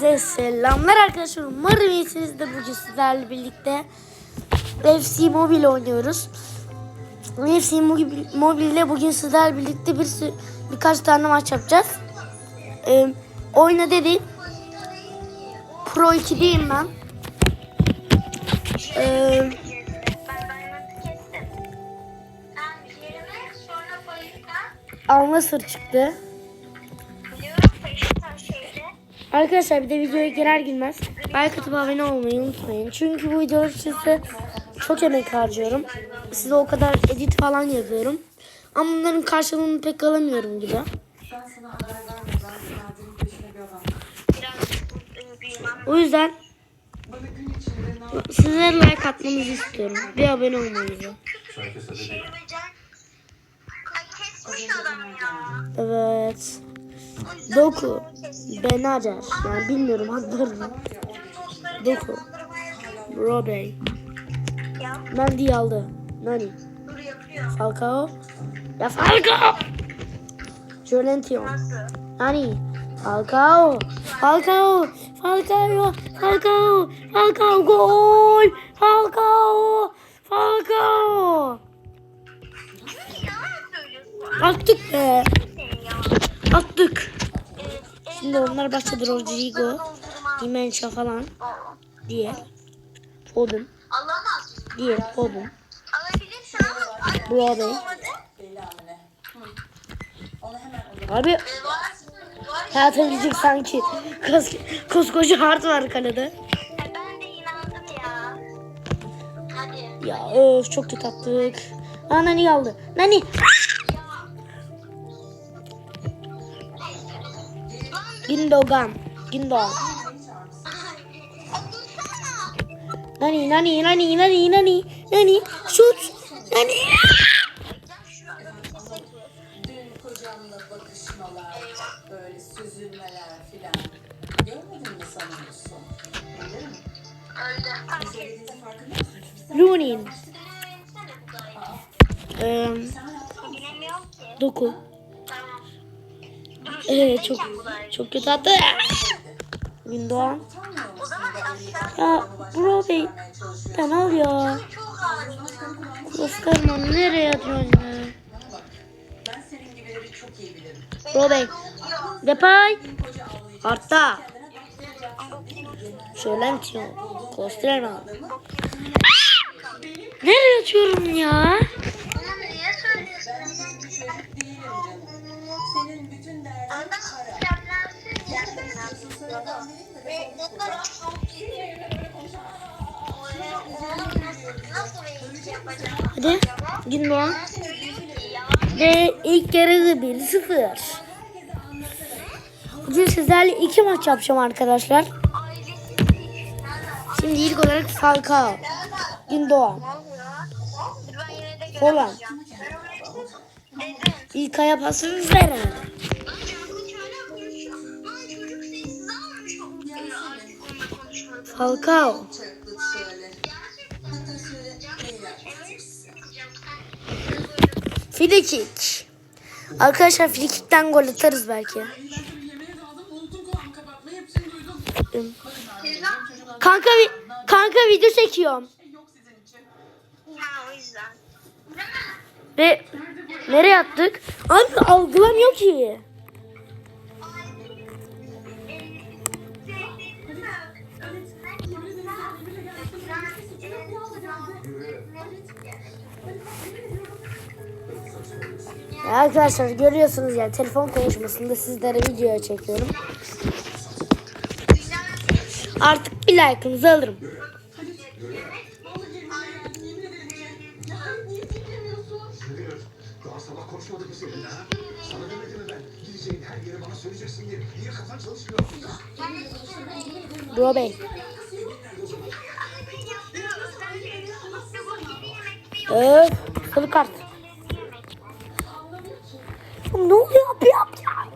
Herkese selamlar arkadaşlar. Umarım iyisinizdir bugün sizlerle birlikte FC Mobile oynuyoruz. FC Mobile Mobile bugün sizlerle birlikte bir birkaç tane maç yapacağız. Ee, oyna dedi. Pro 2'deyim ben. Ee, Ben Diamond'ı Arkadaşlar bir de videoya girer girmez like atıp abone olmayı unutmayın. Çünkü bu videolar için size çok emek harcıyorum. Size o kadar edit falan yapıyorum. Ama bunların karşılığını pek alamıyorum gibi. O yüzden size like atmanızı istiyorum. Bir abone olmanızı. Evet. Doku. ben. Benacer. Yani bilmiyorum. Tüm dostları Doku. Robey. Mendy aldı. Nani? Falcao. Ya Falcao. Jolention. Nani? Falcao. Falcao. Falcao. Falcao. Falcao. Gol. Falcao. Falcao. Attık be. Şimdi onlar başladı Rodrigo. Dimensia falan. Diğer. Foden. Alamaz. Diğer Foden. Alabilirsin ama ay, Bravo. hiç olmadı. Abi Ee, var. Var. hayat edecek sanki. Kos, koskoca hard var kalede. Ya öf çok kötü attık. Aa Nani aldı. Nani. Gündogan. Gündogan. Nani nani nani nani nani nani şut nani dayı. ee. Doku. Evet çok çok kötü attı. Gündoğan. Ya bro bey penal ya. Çok ağır. Gösterme nereye atıyorsun ya? Ben bro bey Depay. Artta Şölention Kostrema Nereye atıyorum ya Ve bunlar çok iyi. Hadi ki ya? Ve ilk yarıda 1-0 Bugün sizlerle iki maç yapacağım arkadaşlar Şimdi ilk olarak Falcao Gündoğan Ben yine de Falan. Falcao. Frikik Arkadaşlar frikikten gol atarız belki Kanka vi- kanka video çekiyorum. Ve nereye attık? Abi algılamıyor ki Arkadaşlar görüyorsunuz yani telefon konuşmasında sizlere videoya çekiyorum. Artık bir like'ınızı alırım. Nedir? Daha Öf. Sarı kart. Ne oluyor abi abi ya?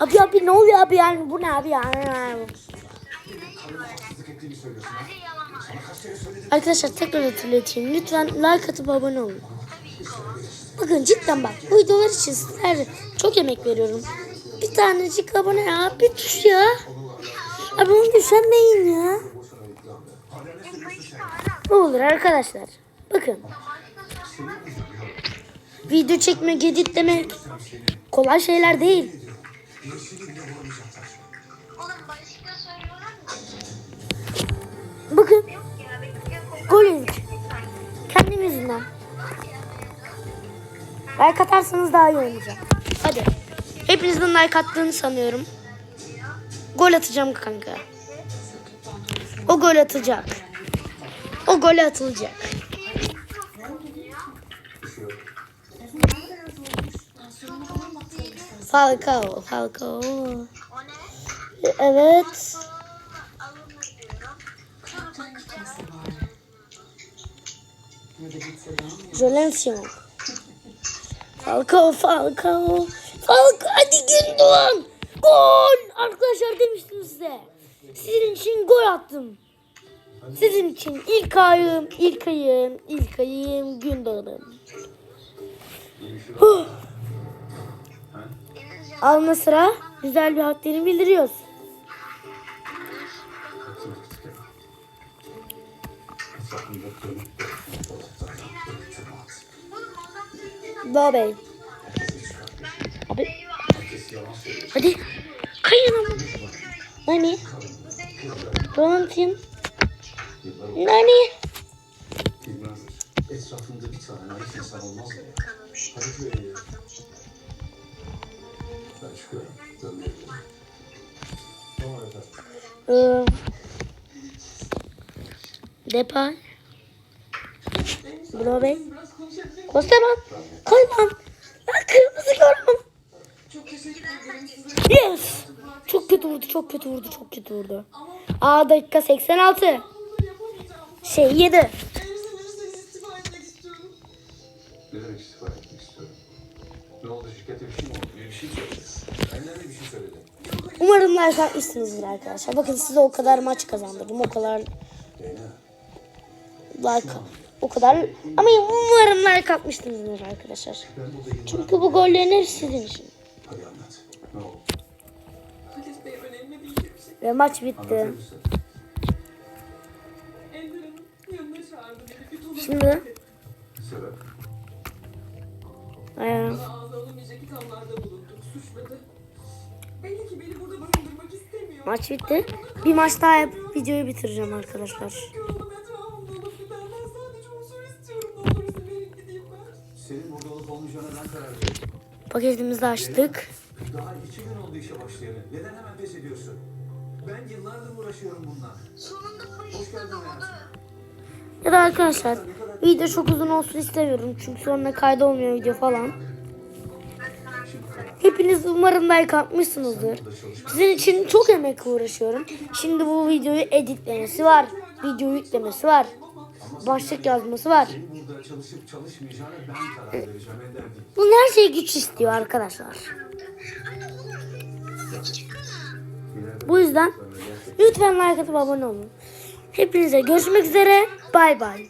Abi abi ne oluyor abi yani bu ne abi ya? Arkadaşlar tekrar hatırlatayım. Lütfen like atıp abone olun. Bakın cidden bak bu videolar için sizlere çok emek veriyorum. bir tanecik abone ya. Bir tuş ya. Abi onu düşenmeyin ya. Ne olur arkadaşlar. Bakın. Video Sen seni kolay şeyler değil. Bakın. Gol yedik. Kendim yüzünden. Like atarsanız daha iyi oynayacağım. Hadi. Hepinizin like attığını sanıyorum. Gol atacağım kanka. O gol atacak. O gol atılacak. Falcao, Falcao. Evet. Jolencio. Falcao, Falcao. Falcao, hadi Gündoğan. Gol! Arkadaşlar demiştim size. Sizin için gol attım. Sizin için ilk ayım, ilk ayım, ilk ayım Gündoğan'ım. Huh. Alma sıra güzel bir hadlerini bildiriyoruz. Bey. Abi hadi. Kayın ama. Nani? Valentin. Nani? Etrafında bir tane naif insan olmaz ya? Hadi şuraya ya. Ben çıkıyorum. Dönmeyebilirim. Tamam efendim. Ee, Depay. Bro Bey. Kosteman. Kayman. Ben kırmızı size. Yes. Çok kötü vurdu, çok kötü vurdu, çok kötü vurdu. Aa dakika 86. Şey 7. Eğer istifa etmek istiyorum. Ne demek istifa etmek istiyorum? Ne oldu şirkete bir şey mi oldu? Bir şey söyledi. Benden de bir şey söyledi. Umarım like atmışsınızdır arkadaşlar. Bakın size o kadar maç kazandırdım. O kadar like o kadar ama umarım like atmışsınızdır arkadaşlar. Çünkü bu gollerin hepsi sizin için. Hadi anlat. Ne oldu? Halis Bey önemli değil bir. Ve maç bitti. Şimdi verdi. Sebep? Bana ağza alınmayacak ithamlarda bulundu. Suçladı. Belli ki beni burada barındırmak istemiyor. maç bitti. Bir maç daha yapıp videoyu bitireceğim arkadaşlar. Yoruldum etrafımda olup biten. Ben sadece huzur istiyorum. Ne olur izin verin gideyim ben. Senin burada olup olmayacağına ben karar verdim. Paketimizi açtık. Daha iki gün oldu işe başlayalı. Neden hemen pes ediyorsun? Ben yıllardır uğraşıyorum bununla. Sonunda bu Hoş işte geldin hayatım. Ya da arkadaşlar video çok uzun olsun istemiyorum. Çünkü sonra kaydolmuyor video falan. Hepiniz umarım like atmışsınızdır. Sizin için çok emek uğraşıyorum. Şimdi bu videoyu editlemesi var. Video yüklemesi var. Başlık yazması var. Bunun her şey güç istiyor arkadaşlar. Bu yüzden lütfen like atıp abone olun. Hepinize görüşmek üzere. Bay bay.